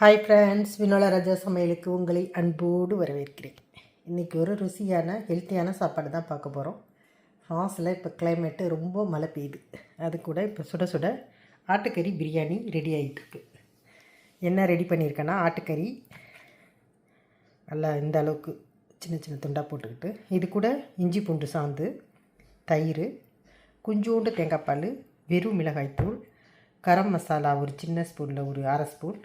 Hi friends வினோல ராஜா சமையலுக்கு உங்களை அன்போடு வரவேற்கிறேன். இன்றைக்கி ஒரு ருசியான ஹெல்த்தியான சாப்பாடு தான் பார்க்க போகிறோம் ஃப்ரான்ஸில் இப்போ கிளைமேட்டு ரொம்ப மழை பெய்யுது. அது கூட இப்போ சுட சுட ஆட்டுக்கறி பிரியாணி ரெடி ஆகிட்டுருக்கு என்ன ரெடி பண்ணியிருக்கேன்னா ஆட்டுக்கறி நல்லா இந்த அளவுக்கு சின்ன சின்ன துண்டாக போட்டுக்கிட்டு இது கூட இஞ்சி பூண்டு சாந்து தயிர் கொஞ்சோண்டு தேங்காய் பால் வெறும் மிளகாய்த்தூள் கரம் மசாலா ஒரு சின்ன ஸ்பூனில் ஒரு அரை ஸ்பூன்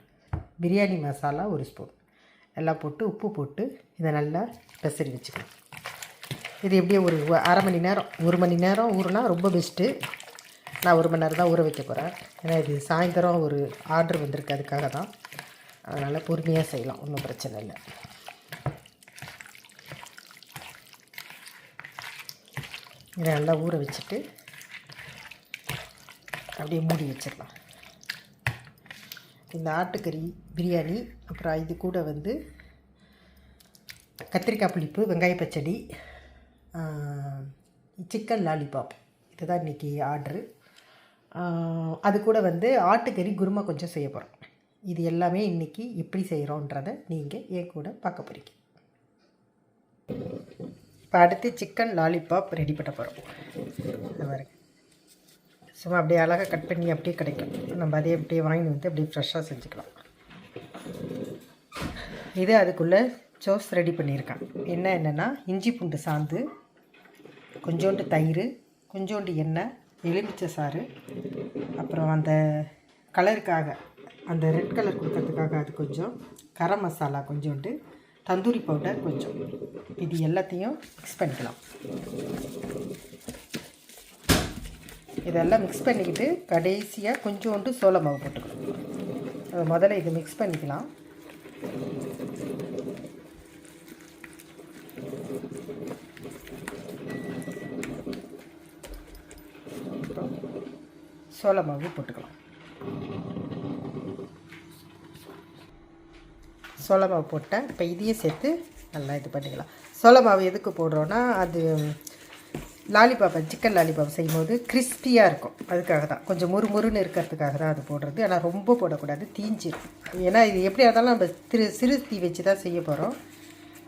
பிரியாணி மசாலா ஒரு ஸ்பூன். எல்லாம் போட்டு உப்பு போட்டு இதை நல்லா பெசரி வச்சுக்கணும். இது எப்படியே ஒரு அரை மணி நேரம் ஒரு மணி நேரம் ஊறுனா ரொம்ப பெஸ்ட்டு நான் ஒரு மணி நேரம் தான் ஊற வைக்க போகிறேன் ஏன்னா இது சாயந்தரம் ஒரு ஆர்டர் வந்திருக்கு அதுக்காக தான். அதனால் பொறுமையாக செய்யலாம் ஒன்றும் பிரச்சனை இல்லை. இதை நல்லா ஊற வச்சுட்டு அப்படியே மூடி வச்சிடலாம். இந்த ஆட்டுக்கறி பிரியாணி அப்புறம் இது கூட வந்து கத்திரிக்காய் புளிப்பு வெங்காய பச்சடி சிக்கன் லாலிபாப். இதுதான் இன்றைக்கி ஆர்டரு. அது கூட வந்து ஆட்டுக்கறி குருமா கொஞ்சம் செய்ய போகிறோம் இது எல்லாமே இன்றைக்கி எப்படி செய்கிறோன்றதை நீங்கள் என் கூட பார்க்க போகிறீங்க இப்போ அடுத்து சிக்கன் லாலிபாப் ரெடி பண்ண போகிறோம் பாருங்க. சும்மா அப்படியே அழகாக கட் பண்ணி அப்படியே கிடைக்கும். நம்ம அதே அப்படியே வாங்கி வந்து அப்படியே ஃப்ரெஷ்ஷாக செஞ்சுக்கலாம். இது அதுக்குள்ளே சோஸ் ரெடி பண்ணியிருக்கேன். என்ன என்னென்னா இஞ்சி பூண்டு சாந்து கொஞ்சோண்டு தயிர் கொஞ்சோண்டு எண்ணெய் எலுமிச்சை சாறு அப்புறம் அந்த கலருக்காக அந்த ரெட் கலர் கொடுக்கறதுக்காக அது கொஞ்சம் கரம் மசாலா கொஞ்சோண்டு தந்தூரி பவுடர் கொஞ்சம். இது எல்லாத்தையும் மிக்ஸ் பண்ணிக்கலாம். இதெல்லாம் மிக்ஸ் பண்ணிக்கிட்டு கடைசியாக கொஞ்சோண்டு சோள மாவு போட்டுக்கணும் முதல்ல இது மிக்ஸ் பண்ணிக்கலாம். சோள மாவு போட்டுக்கலாம். சோள மாவு போட்டேன் இப்போ இதையும் சேர்த்து நல்லா இது பண்ணிக்கலாம். சோள மாவு எதுக்கு போடுறோன்னா அது லாலிபாப்பை சிக்கன் லாலிபாப் செய்யும்போது கிறிஸ்பியாக இருக்கும். அதுக்காக தான் கொஞ்சம் முறு முறுன்னு இருக்கிறதுக்காக தான் அது போடுறது. ஆனால் ரொம்ப போடக்கூடாது. தீஞ்சிடும் ஏன்னா இது எப்படியா இருந்தாலும் நம்ம திரு சிறு தீ வச்சு தான் செய்ய போகிறோம்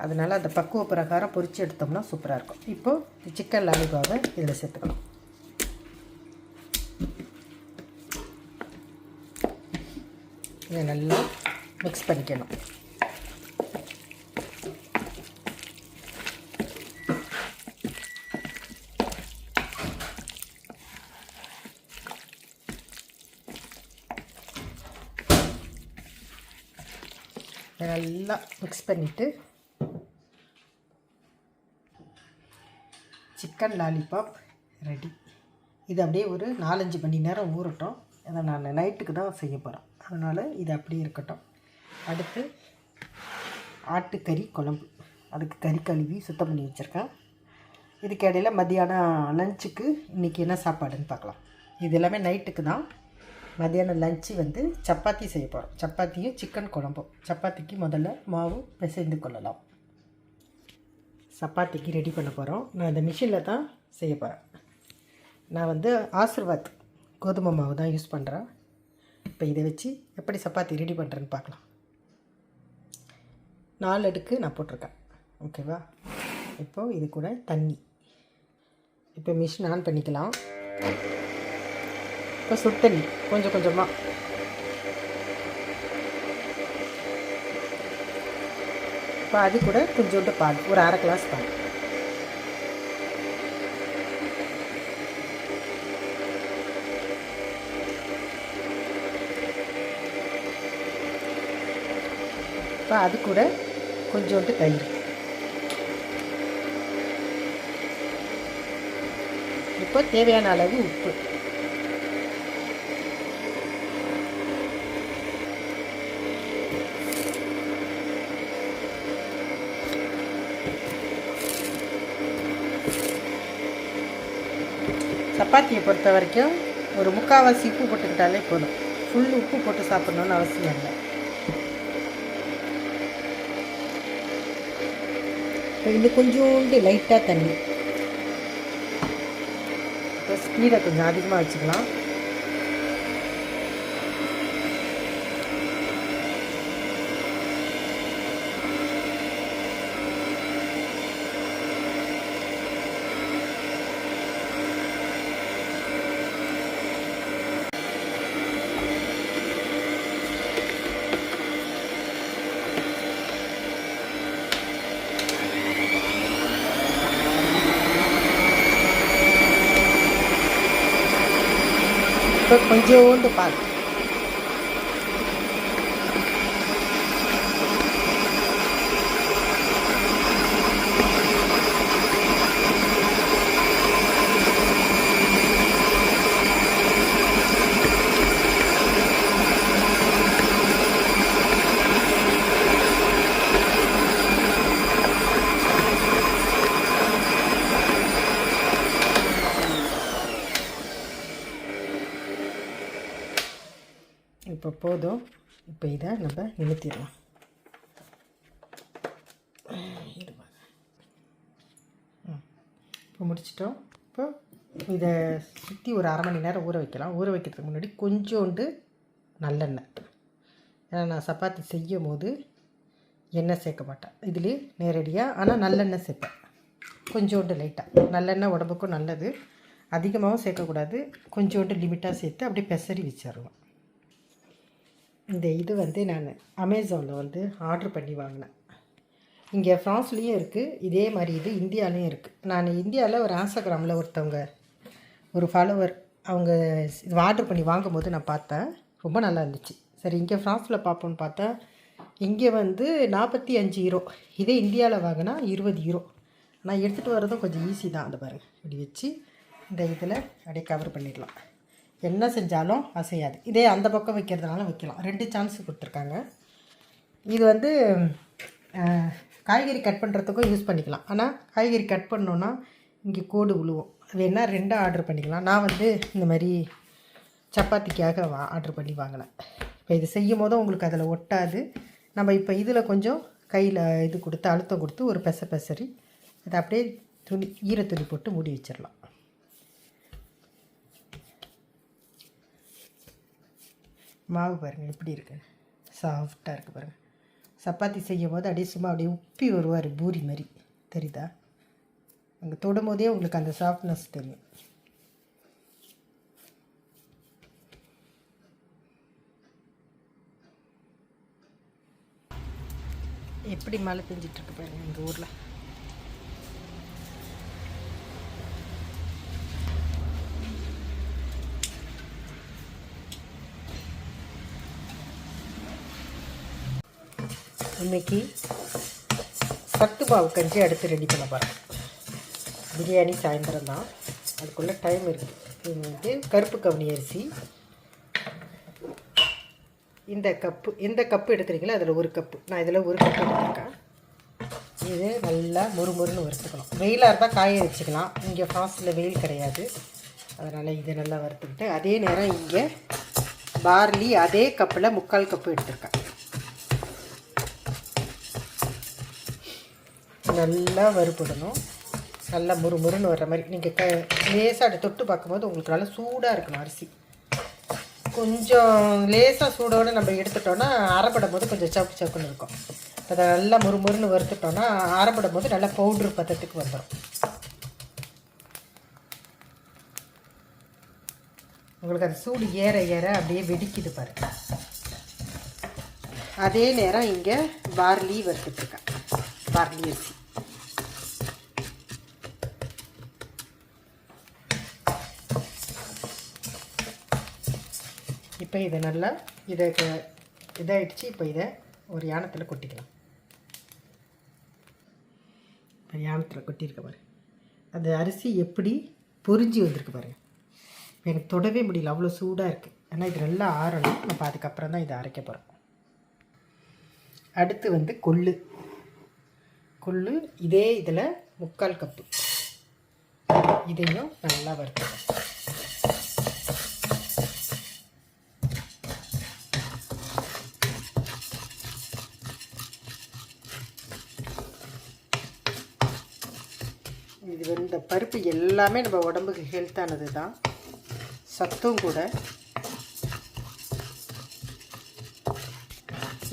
அதனால் அந்த பக்குவ பிரகாரம் பொறிச்சு எடுத்தோம்னா சூப்பராக இருக்கும். இப்போது சிக்கன் லாலிபாப்பை இதில் சேர்த்துக்கணும். இதை நல்லா மிக்ஸ் பண்ணிக்கணும். நல்லா மிக்ஸ் பண்ணிவிட்டு சிக்கன் லாலிபாப் ரெடி இது அப்படியே ஒரு நாலஞ்சு மணி நேரம் ஊறட்டும். அதை நான் நைட்டுக்கு தான் செய்ய போகிறேன் அதனால் இது அப்படியே இருக்கட்டும். அடுத்து ஆட்டுக்கறி குழம்பு. அதுக்கு கறி கழுவி சுத்தம் பண்ணி வச்சுருக்கேன். இதுக்கு இடையில மத்தியானம் லஞ்சுக்கு இன்றைக்கி என்ன சாப்பாடுன்னு பார்க்கலாம். இது எல்லாமே நைட்டுக்கு தான். மத்தியானம் லஞ்சு வந்து சப்பாத்தி செய்ய போகிறோம் சப்பாத்தியும் சிக்கன் குழம்பும். சப்பாத்திக்கு முதல்ல மாவு பிசைந்து கொள்ளலாம். சப்பாத்திக்கு ரெடி பண்ண போகிறோம் நான் இந்த மிஷினில் தான் செய்ய போகிறேன் நான் வந்து ஆசிர்வாத் கோதுமை மாவு தான் யூஸ் பண்ணுறேன் இப்போ இதை வச்சு எப்படி சப்பாத்தி ரெடி பண்ணுறேன்னு பார்க்கலாம். நாலு அடுக்கு நான் போட்டிருக்கேன். ஓகேவா இப்போது இது கூட தண்ணி. இப்போ மிஷின் ஆன் பண்ணிக்கலாம். இப்போ சுத்தண்ணி. கொஞ்சம் கொஞ்சமாக இப்போ அது கூட கொஞ்சோண்டு பால் ஒரு அரை கிளாஸ் பால். இப்போ அது கூட கொஞ்சோண்டு தயிர். இப்போ தேவையான அளவு உப்பு. சப்பாத்தியை பொறுத்த வரைக்கும் ஒரு முக்கால்வாசி உப்பு போட்டுக்கிட்டாலே போதும். ஃபுல் உப்பு போட்டு சாப்பிட்ணுன்னு அவசியம் இல்லை. இன்னும் கொஞ்சோண்டு லைட்டாக தண்ணி. இப்போ ஸ்பீடை கொஞ்சம் அதிகமாக வச்சுக்கலாம் இப்போ கொஞ்சோண்டு பால் இப்போ போதும். இப்போ இதை நம்ம நிமித்திடலாம். இப்போ முடிச்சிட்டோம். இப்போ இதை சுற்றி ஒரு அரை மணி நேரம் ஊற வைக்கலாம். ஊற வைக்கிறதுக்கு முன்னாடி கொஞ்சோண்டு நல்லெண்ணெய். ஏன்னா நான் சப்பாத்தி செய்யும் போது எண்ணெய் சேர்க்க மாட்டேன். இதுலேயே நேரடியாக ஆனால் நல்லெண்ணெய் சேர்ப்பேன். கொஞ்சோண்டு லைட்டாக நல்லெண்ணெய் உடம்புக்கும் நல்லது. அதிகமாகவும் சேர்க்கக்கூடாது. கொஞ்சோண்டு லிமிட்டாக சேர்த்து அப்படியே பெசரி வச்சிடுவேன் இந்த இது வந்து நான் அமேசானில் வந்து ஆர்டர் பண்ணி வாங்கினேன். இங்கே ஃப்ரான்ஸ்லேயும் இருக்குது இதே மாதிரி இது இந்தியாலேயும் இருக்குது நான் இந்தியாவில் ஒரு ஆன்ஸ்டாகிராமில் ஒருத்தவங்க ஒரு ஃபாலோவர் அவங்க இது ஆர்டர் பண்ணி வாங்கும்போது நான் பார்த்தேன். ரொம்ப நல்லா இருந்துச்சு. சரி இங்கே ஃப்ரான்ஸில் பார்ப்போம்னு பார்த்தா இங்கே வந்து நாற்பத்தி அஞ்சு ஈரோ இதே இந்தியாவில் வாங்கினா இருபது ஈரோ நான் எடுத்துகிட்டு வர்றதும் கொஞ்சம் ஈஸி தான். அந்த பாருங்கள் இப்படி வச்சு இந்த இதில் அப்படியே கவர் பண்ணிடலாம். என்ன செஞ்சாலும் அசையாது. இதே அந்த பக்கம் வைக்கிறதுனால வைக்கலாம். ரெண்டு சான்ஸ் கொடுத்துருக்காங்க. இது வந்து காய்கறி கட் பண்ணுறதுக்கும் யூஸ் பண்ணிக்கலாம். ஆனால் காய்கறி கட் பண்ணோன்னா இங்கே கோடு விழுவும் வேணால் ரெண்டாக ஆர்டர் பண்ணிக்கலாம். நான் வந்து இந்த மாதிரி சப்பாத்திக்காக வா ஆர்டர் பண்ணி வாங்கினேன். இப்போ இது செய்யும் போதும் உங்களுக்கு அதில் ஒட்டாது. நம்ம இப்போ இதில் கொஞ்சம் கையில் இது கொடுத்து அழுத்தம் கொடுத்து ஒரு பெச பெசரி அதை அப்படியே துணி ஈர துணி போட்டு மூடி வச்சிடலாம். மாவு பாருங்கள் எப்படி இருக்கு. சாஃப்டாக இருக்குது பாருங்கள் சப்பாத்தி செய்யும் போது அப்படியே சும்மா அப்படியே உப்பி வருவார் பூரி மாதிரி. தெரியுதா? அங்கே தொடும் போதே உங்களுக்கு அந்த சாஃப்ட்னஸ் தெரியும். எப்படி மழை பெஞ்சிட்ருக்கு இருக்கு எங்கள் ஊரில். இன்னைக்கு சத்து மாவு கஞ்சி அடுத்து ரெடி பண்ண போகிறேன் பிரியாணி சாயந்தரம் தான். அதுக்குள்ளே டைம் இருக்குது இது வந்து கருப்பு கவுனி அரிசி. இந்த கப்பு எந்த கப்பு எடுக்கிறீங்களோ? அதில் ஒரு கப்பு. நான் இதில் ஒரு கப்பு எடுத்திருக்கேன். இது நல்லா முறுமுறுன்னு வறுத்துக்கணும். வெயிலாக இருந்தால் காய வச்சுக்கலாம். இங்கே ஃபாஸ்ட்டில் வெயில் கிடையாது. அதனால் இதை நல்லா வறுத்துக்கிட்டு அதே நேரம் இங்கே பார்லி அதே கப்பில் முக்கால் கப்பு எடுத்திருக்கேன். நல்லா வறுபடணும். நல்லா முறுமுறுன்னு வர்ற மாதிரி. நீங்கள் க லேசாக அதை தொட்டு பார்க்கும்போது உங்களுக்கு நல்லா சூடாக இருக்கணும் அரிசி. கொஞ்சம் லேசாக சூடோடு நம்ம எடுத்துட்டோன்னா அரைப்படும் போது கொஞ்சம் சவுக்கு சவுக்குன்னு இருக்கும். அதை நல்லா முறுமுறுன்னு வறுத்துட்டோன்னா அரைப்படும் போது நல்லா பவுட்ரு பதத்துக்கு வந்துடும் உங்களுக்கு அந்த சூடு ஏற ஏற அப்படியே வெடிக்குது பாரு. அதே நேரம் இங்கே பார்லி வறுத்துட்ருக்கேன் பார்லி அரிசி. இப்போ இதை நல்லா இதை இதாகிடுச்சு இப்போ இதை ஒரு யானத்தில் கொட்டிக்கலாம். இப்போ யானத்தில் கொட்டியிருக்க பாரு. அந்த அரிசி எப்படி பொறிஞ்சி வந்திருக்கு பாருங்க எனக்கு தொடவே முடியல அவ்வளோ சூடாக இருக்குது ஆனால் இது நல்லா ஆறணும். நம்ம அதுக்கப்புறம் தான் இதை அரைக்க போகிறோம் அடுத்து வந்து கொள்ளு. கொள்ளு இதே இதில் முக்கால் கப்பு. இதையும் நல்லா வறுத்துக்கலாம் இது வந்து இந்த பருப்பு எல்லாமே நம்ம உடம்புக்கு ஹெல்த்தானது தான். சத்தும் கூட.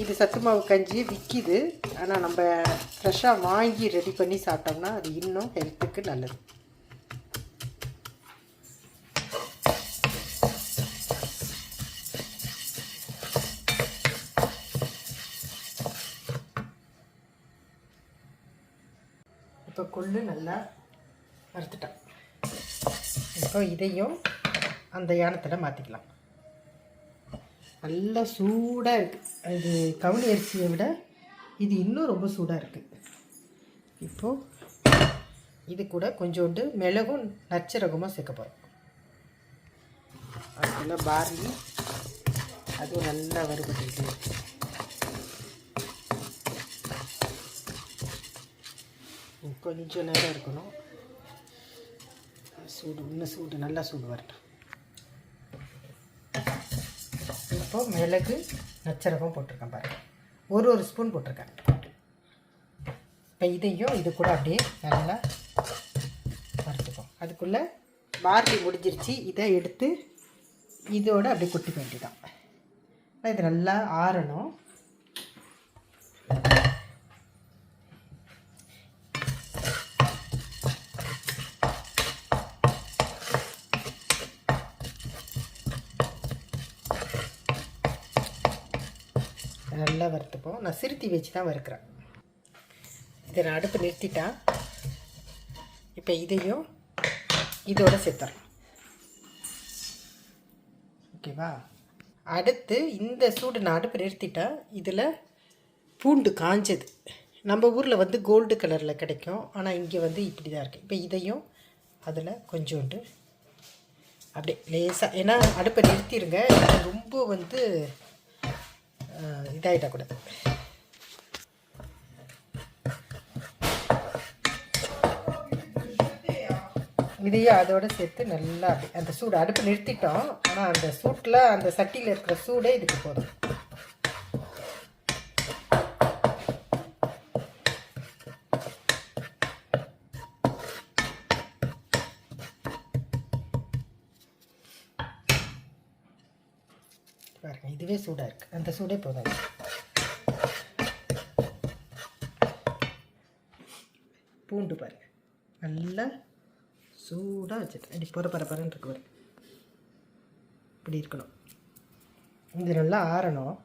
இது சத்து மாவு கஞ்சி விற்கிது ஆனால் நம்ம ஃப்ரெஷ்ஷாக வாங்கி ரெடி பண்ணி சாப்பிட்டோம்னா அது இன்னும் ஹெல்த்துக்கு நல்லது. இப்போ கொள்ளு நல்லா வறுத்துட்டேன் இப்போ இதையும் அந்த யானத்தில் மாற்றிக்கலாம் நல்லா சூடாக இருக்குது இது கவுனி அரிசியை விட இது இன்னும் ரொம்ப சூடாக இருக்குது இப்போது இது கூட கொஞ்சோண்டு மிளகும் நச்சரகமாக சேர்க்க போகிறோம் அதுக்குள்ள பார்லி அதுவும் நல்லா வறுபட்டுக்கிட்டு கொஞ்சம் நேரம் இருக்கணும். சூடு இன்னும் சூடு நல்லா சூடு வரட்டும். இப்போ மிளகு நச்சரகம் போட்டிருக்கேன் பாருங்க ஒரு ஒரு ஸ்பூன் போட்டிருக்கேன். இப்போ இதையும் இது கூட அப்படியே நல்லா வறுத்துக்கும் அதுக்குள்ளே பார்லி முடிஞ்சிருச்சு. இதை எடுத்து இதோட அப்படியே கொட்டிக்க வேண்டியதான் இது நல்லா ஆறணும். நல்லா வறுத்துப்போம் நான் சிறுத்தி வச்சு தான் வறுக்கிறேன். இதை நான் அடுப்பு நிறுத்திட்டேன் இப்போ இதையும் இதோட சேர்த்துறேன். ஓகேவா? அடுத்து இந்த சூடு நான் அடுப்பு நிறுத்திட்டேன் இதில் பூண்டு காஞ்சது. நம்ம ஊரில் வந்து கோல்டு கலரில் கிடைக்கும். ஆனால் இங்கே வந்து இப்படி தான் இருக்குது இப்போ இதையும் அதில் கொஞ்சோண்டு அப்படியே லேசாக ஏன்னா அடுப்பை நிறுத்திடுங்க ரொம்ப வந்து இதாகிடக்கூடாது இதையும் அதோட சேர்த்து நல்லா அந்த சூடு அடுப்பு நிறுத்திட்டோம் ஆனால் அந்த சூட்டில் அந்த சட்டியில் இருக்கிற சூடே இதுக்கு போதும் சூடாக இருக்குது அந்த சூடே போதும் பூண்டு பாருங்கள் நல்லா சூடாக வச்சுட்டேன் அடி பொற பரப்பரன்னு இருக்கு பாருங்க இப்படி இருக்கணும். இது நல்லா ஆறணும்.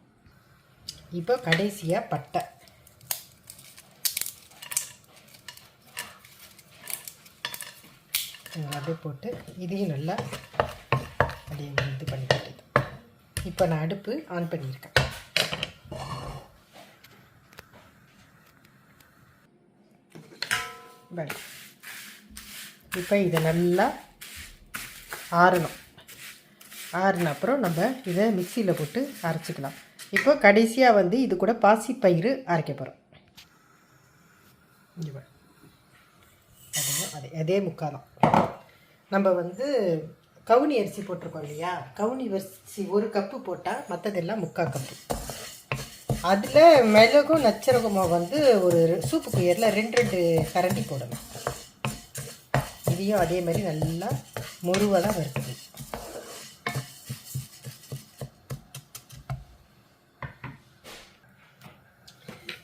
இப்போ கடைசியாக பட்டை. அப்படியே போட்டு இதையும் நல்லா அப்படியே இது பண்ணிக்கிட்டு இப்போ நான் அடுப்பு ஆன் பண்ணியிருக்கேன். பாரு. இப்போ இதை நல்லா ஆறணும். ஆறின அப்புறம் நம்ம இதை மிக்சியில் போட்டு அரைச்சிக்கலாம். இப்போ கடைசியாக வந்து இது கூட பாசிப்பயிறு அரைக்க போகிறோம் இங்கே அதே அதே முக்காலம் நம்ம வந்து கவுனி அரிசி போட்டிருக்கோம் இல்லையா? கவுனி அரிசி ஒரு கப்பு போட்டால் மற்றதெல்லாம் முக்கால் கப்பு. அதில் மிளகும் நச்சரகமும் வந்து ஒரு சூப்பு குயரில் ரெண்டு ரெண்டு கரண்டி போடணும். இதையும் அதே மாதிரி நல்லா முருவலாக வருது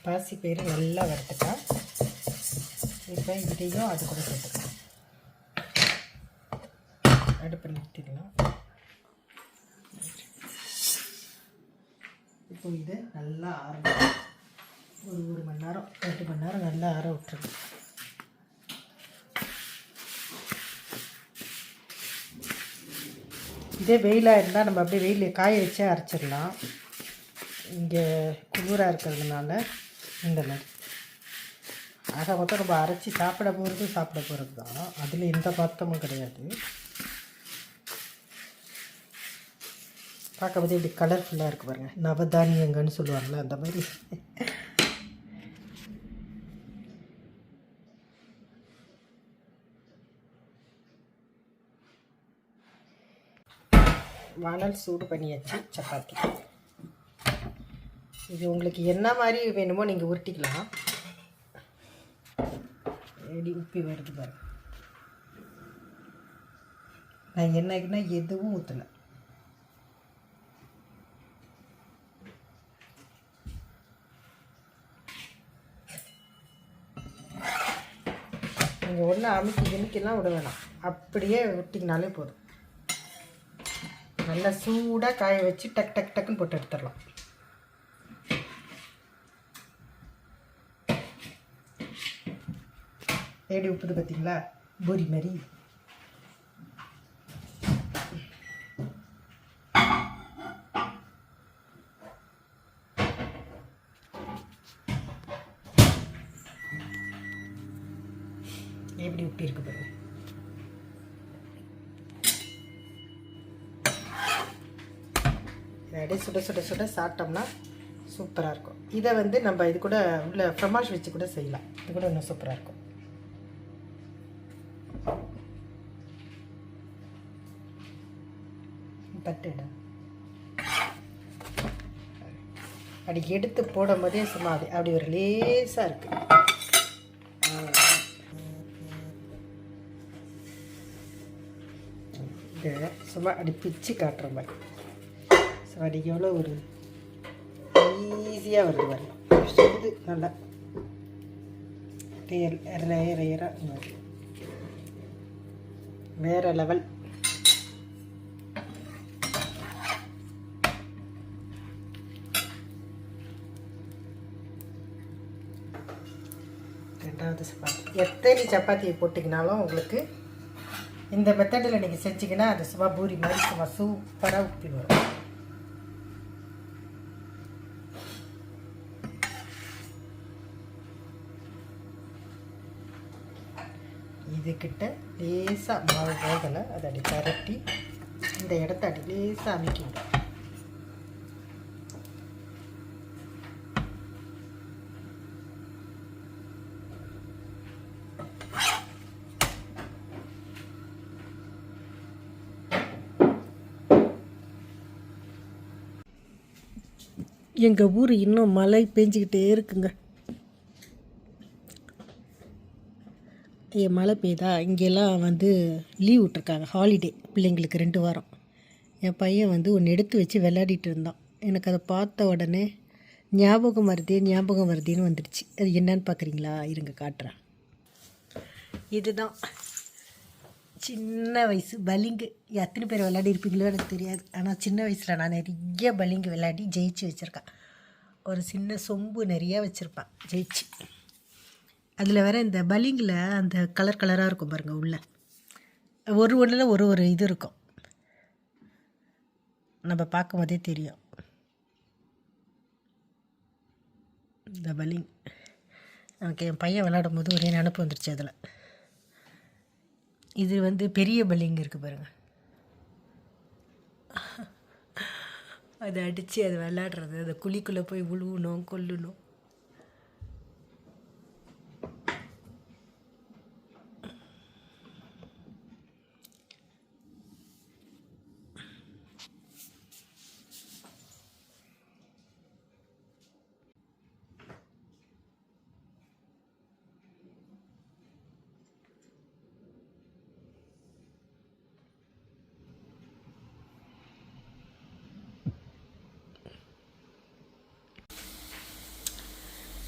பாசி பயிறு நல்லா வறுத்துட்டா இப்போ இதையும் அது கூட சேர்த்துக்கலாம். அடுப்பு நிறுத்திடலாம் இப்போ இது நல்லா ஆறணும் ஒரு ஒரு மணி நேரம் ரெண்டு மணி நேரம் நல்லா ஆற விட்டுருணும் இதே வெயிலாக இருந்தால் நம்ம அப்படியே வெயிலில் காய வச்சே அரைச்சிடலாம். இங்கே குளிராக இருக்கிறதுனால இந்த மாதிரி. ஆக மொத்தம் நம்ம அரைச்சி சாப்பிட போகிறது சாப்பிட போகிறது தான் அதில் எந்த பத்தமும் கிடையாது. பார்க்கும்போது இப்படி கலர்ஃபுல்லாக இருக்குது பாருங்கள் நவதானியங்கன்னு சொல்லுவாங்களே அந்த மாதிரி. வானல் சூடு பண்ணியாச்சு சப்பாத்தி. இது உங்களுக்கு என்ன மாதிரி வேணுமோ நீங்கள் உருட்டிக்கலாம். எப்படி உப்பி வருது பாருங்க. நான் என்னைக்குன்னா எதுவும் ஊற்றலை நீங்கள் ஒன்றும் அமுக்கி கிமிக்கெல்லாம் விட வேணாம். அப்படியே விட்டிங்கனாலே போதும். நல்லா சூடாக காய வச்சு டக் டக் டக்குன்னு போட்டு எடுத்துடலாம். ஏடி உப்புது பார்த்தீங்களா பூரி மாதிரி. எப்படி உப்பி இருக்கு பாருங்க. இதை அப்படியே சுட சுட சுட சாப்பிட்டோம்னா சூப்பராக இருக்கும். இதை வந்து நம்ம இது கூட உள்ள ஃப்ரமாஷ் வச்சு கூட செய்யலாம். இது கூட இன்னும் சூப்பராக இருக்கும். பட்டுடா அப்படி எடுத்து போடும் போதே சும்மா அது அப்படி ஒரு லேசாக இருக்குது ரொம்ப சும்மா அப்படி பிச்சு காட்டுற மாதிரி. ஸோ அது எவ்வளோ ஒரு ஈஸியாக வருது வரலாம் சுடுது நல்லா. லேயர் லேயர் லேயராக வருது வேறு லெவல் ரெண்டாவது சப்பாத்தி. எத்தனை சப்பாத்தியை போட்டிங்கனாலும் உங்களுக்கு இந்த மெத்தடில் நீங்கள் செஞ்சீங்கன்னா அது சும்மா பூரி மாதிரி சும்மா சூப்பராக உப்பி வரும். இதுக்கிட்ட லேசாக மாவு போகலை அதை அப்படி பரட்டி இந்த இடத்த அப்படி லேசாக அமைக்கிவிடும் எங்கள் ஊர் இன்னும் மழை பெஞ்சிக்கிட்டே இருக்குங்க. ஏன் மழை பெய்தா? இங்கெல்லாம் வந்து லீவ் விட்ருக்காங்க ஹாலிடே பிள்ளைங்களுக்கு ரெண்டு வாரம். என் பையன் வந்து ஒன்று எடுத்து வச்சு விளையாடிட்டு இருந்தான். எனக்கு அதை பார்த்த உடனே ஞாபகம் வருதே ஞாபகம் வருதேன்னு வந்துடுச்சு அது என்னன்னு பார்க்குறீங்களா இருங்க காட்டுறேன். இதுதான். சின்ன வயசு பலிங்கு எத்தனை பேர் விளையாடி இருப்பீங்களோ எனக்கு தெரியாது. ஆனால் சின்ன வயசில் நான் நிறைய பலிங்கு விளையாடி ஜெயிச்சு வச்சுருக்கேன். ஒரு சின்ன சொம்பு நிறைய வச்சுருப்பேன் ஜெயிச்சு. அதில் வேற இந்த பலிங்கில் அந்த கலர் கலராக இருக்கும் பாருங்கள் உள்ள. ஒரு ஒன்றில் ஒரு ஒரு இது இருக்கும். நம்ம பார்க்கும் போதே தெரியும். இந்த பலிங் எனக்கு என் பையன் விளையாடும் போது ஒரே நினப்பு வந்துருச்சு அதில். இது வந்து பெரிய பலிங் இருக்குது பாருங்கள் அதை அடித்து அதை விளாடுறது அதை குழிக்குள்ளே போய் விழுவணும் கொல்லணும்.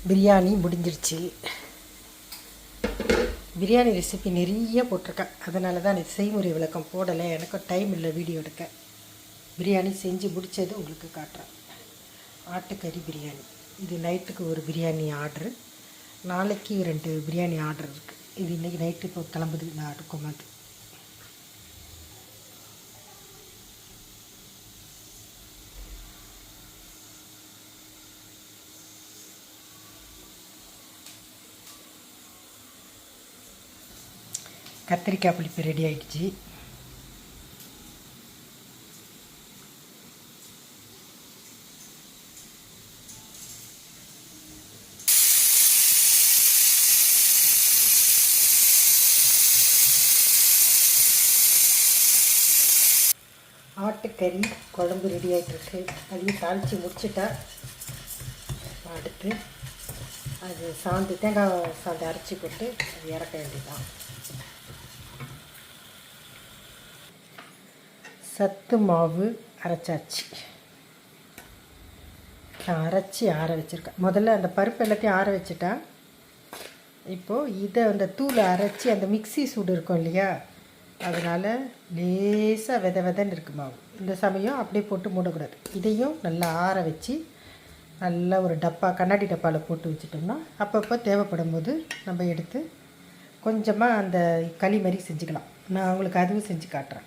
பிரியாணி முடிஞ்சிருச்சு. பிரியாணி ரெசிபி நிறைய போட்டிருக்கேன். அதனால தான் எனக்கு செய்முறை விளக்கம் போடலை. எனக்கும் டைம் இல்லை வீடியோ எடுக்க. பிரியாணி செஞ்சு முடித்தது உங்களுக்கு காட்டுறேன். ஆட்டுக்கறி பிரியாணி. இது நைட்டுக்கு ஒரு பிரியாணி ஆர்டரு நாளைக்கு ரெண்டு பிரியாணி ஆர்டர் இருக்குது இது இன்றைக்கி நைட்டு இப்போ கிளம்புது. நான் அடுக்கும் அது கத்திரிக்காய் புளிப்பு ரெடி ஆகிடுச்சு ஆட்டுக்கறி குழம்பு ரெடி ஆகிட்டுருக்கு அதையும் தாளித்து முடிச்சுட்டா அடுத்து அது சாந்து தேங்காய் சாந்து அரைச்சி போட்டு அது இறக்க வேண்டியதான் சத்து மாவு அரைச்சாச்சு. நான் அரைச்சி ஆற வச்சுருக்கேன். முதல்ல அந்த பருப்பு எல்லாத்தையும் ஆற வச்சுட்டேன் இப்போது இதை அந்த தூளை அரைச்சி அந்த மிக்ஸி சூடு இருக்கும் இல்லையா அதனால் லேசாக வித விதன்னு இருக்கு மாவு. இந்த சமயம் அப்படியே போட்டு மூடக்கூடாது. இதையும் நல்லா ஆற வச்சு நல்லா ஒரு டப்பா கண்ணாடி டப்பாவில் போட்டு வச்சுட்டோம்னா அப்பப்போ தேவைப்படும் போது நம்ம எடுத்து கொஞ்சமாக அந்த களி மாதிரி செஞ்சுக்கலாம். நான் உங்களுக்கு அதுவும் செஞ்சு காட்டுறேன்.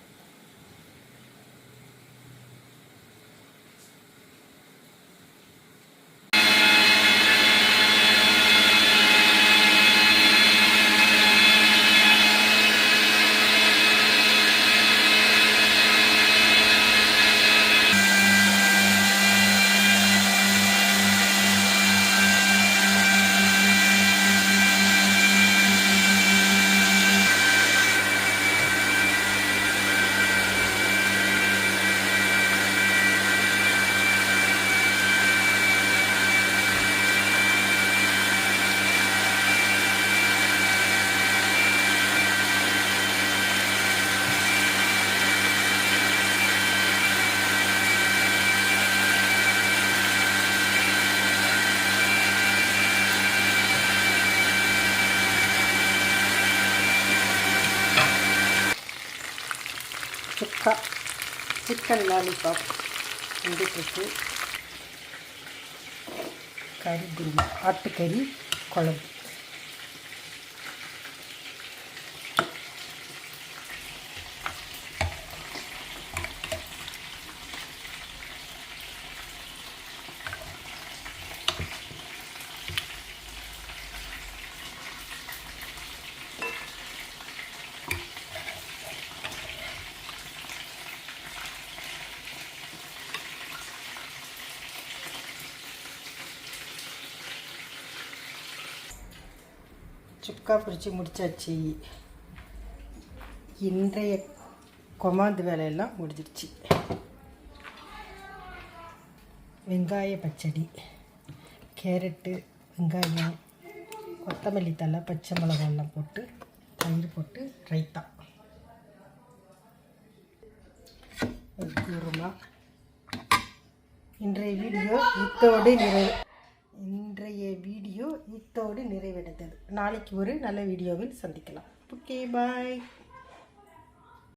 சுக்கா சிக்கன் லாலிபாப் வந்துட்டுருக்கு கறி குருமா. ஆட்டுக்கறி குழம்பு. சுக்கா பிடிச்சி முடித்தாச்சு இன்றைய கொமாந்து வேலையெல்லாம் முடிஞ்சிருச்சு. வெங்காய பச்சடி கேரட்டு வெங்காயம் கொத்தமல்லி தழை பச்சை மிளகாயெல்லாம் போட்டு தயிர் போட்டு ரைத்தா. குருமா. இன்றைய வீடியோ இத்தோடு நிறைவு. வீடியோ இத்தோடு நிறைவடைந்தது. நாளைக்கு ஒரு நல்ல வீடியோவில் சந்திக்கலாம். Okay bye